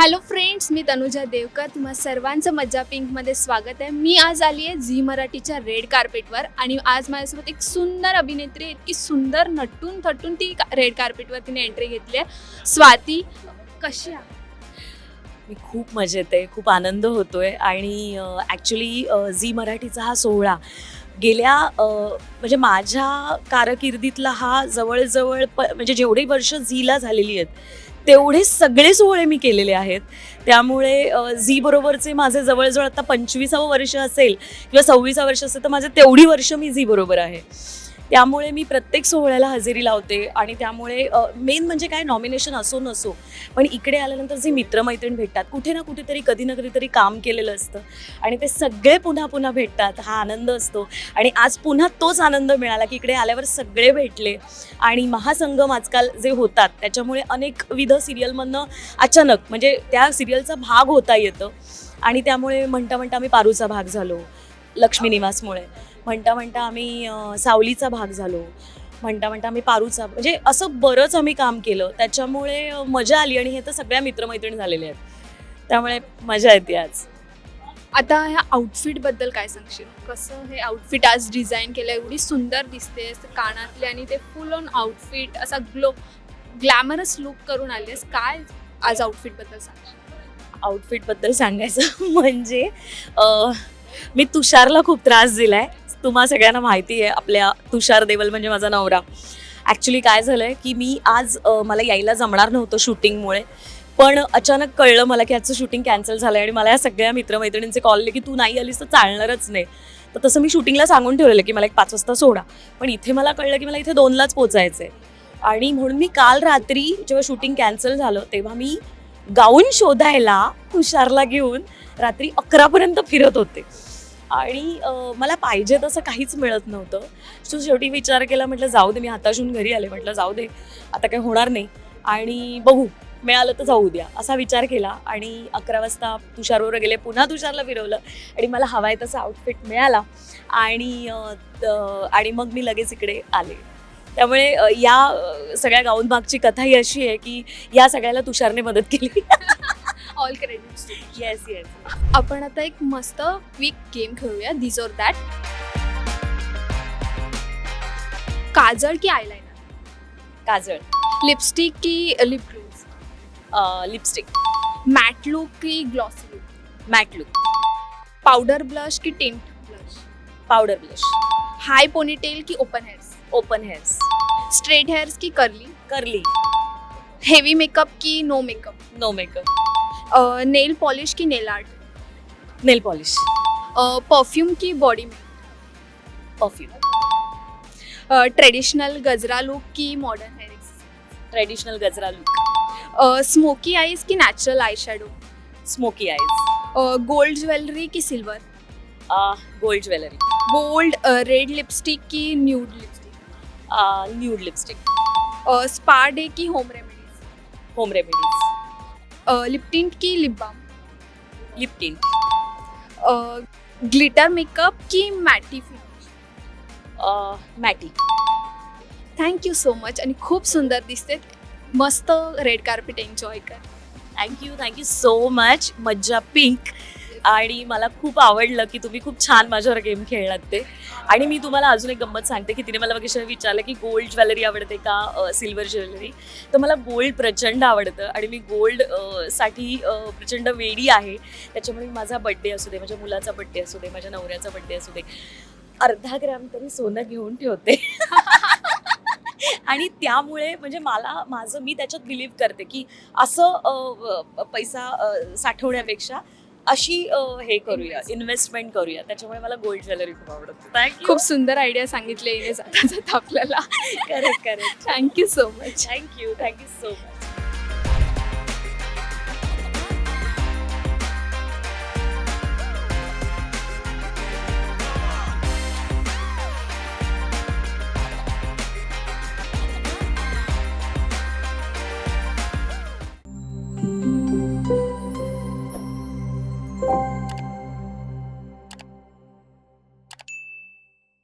Hello friends मी तनुजा देवकर. तुम्हा सर्वांचं मज्जा पिंकमध्ये स्वागत आहे. मी आज आली आहे झी मराठीच्या रेड कार्पेटवर आणि आज माझ्यासोबत एक सुंदर अभिनेत्री आहे. इतकी सुंदर नटून थटून ती रेड कार्पेटवर तिने एंट्री घेतली आहे. स्वाती कशी आहे मी खूप मजेत आहे खूप आनंद होतोय आणि ॲक्च्युली झी मराठीचा हा सोहळा गेल्या म्हणजे माझ्या कारकिर्दीतला हा जवळजवळ प म्हणजे जेवढी वर्ष झीला झालेली आहेत तेवढे सगळे सोहळे मी केलेले आहेत. त्यामुळे झी बरोबरचे माझे जवळजवळ आता पंचवीसावं वर्ष असेल किंवा सव्वीसावं वर्ष असेल तर माझे तेवढी वर्ष मी झी बरोबर आहे. त्यामुळे मी प्रत्येक सोहळ्याला हजेरी लावते आणि त्यामुळे मेन म्हणजे काय नॉमिनेशन असो नसो पण इकडे आल्यानंतर जे मित्रमैत्रीण भेटतात कुठे ना कुठेतरी कधी ना कधीतरी काम केलेलं असतं आणि ते सगळे पुन्हा पुन्हा भेटतात हा आनंद असतो आणि आज पुन्हा तोच आनंद मिळाला की इकडे आल्यावर सगळे भेटले आणि महासंगम आजकाल जे होतात त्याच्यामुळे अनेकविध सिरियलमधनं अचानक म्हणजे त्या सिरियलचा भाग होता येतं आणि त्यामुळे म्हणता म्हणता आम्ही पारूचा भाग झालो लक्ष्मी निवासमुळे. म्हणता म्हणता आम्ही सावलीचा भाग झालो. म्हणता म्हणता आम्ही पारूचा म्हणजे असं बरंच आम्ही काम केलं. त्याच्यामुळे मजा आली आणि हे तर सगळ्या मित्रमैत्रिणी झालेल्या आहेत. त्यामुळे मजा येते आज. आता ह्या आउटफिटबद्दल काय सांगशील? कसं हे आउटफिट आज डिझाईन केलं एवढी सुंदर दिसते कानातले आणि ते फुल ऑन आउटफिट असा ग्लो ग्लॅमरस लुक करून आली आहेस. काय आज आउटफिटबद्दल सांगशील? आउटफिटबद्दल सांगायचं म्हणजे मी तुषारला खूप त्रास दिलाय. तुम्हा सगळ्यांना माहिती आहे आपल्या तुषार देवल म्हणजे माझा नवरा. ॲक्च्युली काय झालं आहे की मी आज मला यायला जमणार नव्हतं शूटिंगमुळे पण अचानक कळलं मला की आजचं शूटिंग कॅन्सल झालं आहे आणि मला या सगळ्या मित्रमैत्रिणींचे कॉल आले की तू नाही आलीस तर चालणारच नाही. तर तसं मी शूटिंगला सांगून ठेवलेलं की मला एक पाच वाजता सोडा. पण इथे मला कळलं की मला इथे दोनलाच पोचायचं आहे आणि म्हणून मी काल रात्री जेव्हा शूटिंग कॅन्सल झालं तेव्हा मी गाऊन शोधायला तुषारला घेऊन रात्री अकरापर्यंत फिरत होते. आणि मला पाहिजे तसं काहीच मिळत नव्हतं. सो शेवटी विचार केला म्हटलं जाऊ दे मी हाताशून घरी आले म्हटलं जाऊ दे आता काही होणार नाही. आणि बघू मिळालं तर जाऊ द्या असा विचार केला. आणि अकरा वाजता तुषारवर गेले पुन्हा तुषारला फिरवलं. आणि मला हवाय तसा आउटफिट मिळाला. आणि आणि मग मी लगेच इकडे आले. त्यामुळे या सगळ्या गाऊन भागची कथा ही अशी आहे की या सगळ्याला तुषारने मदत केली. ऑल क्रेडिट्स येस येस आपण आता एक मस्त क्विक गेम खेळूया. दिस ऑर दॅट काजळ की आयलाइनर काजळ. लिपस्टिक की lip gloss lipstick matte look की glossy look matte look powder blush की tint blush powder blush high ponytail की open hairs open hairs straight hairs की कर्ली करली हेवी मेकअप की no makeup no makeup nail polish की nail art nail polish perfume की body perfume traditional gajra look की modern hair traditional गजरा look smoky eyes की natural eye shadow smokey eyes gold jewellery की silver gold jewellery gold red lipstick की nude lipstick nude lipstick spa day की home remedies home remedies lip tint की lip balm lip tint glitter makeup की matte finish matte thank you so much आणि खूप सुंदर दिसते. मस्त red carpet enjoy कर. Thank you thank you so much मज्जा पिंक आणि मला खूप आवडलं की तुम्ही खूप छान माझ्यावर गेम खेळलात ते. आणि मी तुम्हाला अजून एक गंमत सांगते की तिने मला बघितलं विचारलं की गोल्ड ज्वेलरी आवडते का सिल्वर ज्वेलरी? तर मला गोल्ड प्रचंड आवडतं आणि मी गोल्डसाठी प्रचंड वेडी आहे. त्याच्यामुळे माझा बड्डे असू दे माझ्या मुलाचा बड्डे असू दे माझ्या नवऱ्याचा बड्डे असू दे अर्धा ग्रॅम तरी सोनं घेऊन ठेवते. आणि त्यामुळे म्हणजे मला माझं मी त्याच्यात बिलीव्ह करते की असं पैसा साठवण्यापेक्षा अशी अ, हे करूया. इन्व्हेस्टमेंट करूया. त्याच्यामुळे मला गोल्ड ज्वेलरी खूप आवडते. थँक्यू खूप सुंदर आयडिया सांगितले जाता जाता आपल्याला. Correct correct thank you so much thank you thank you so much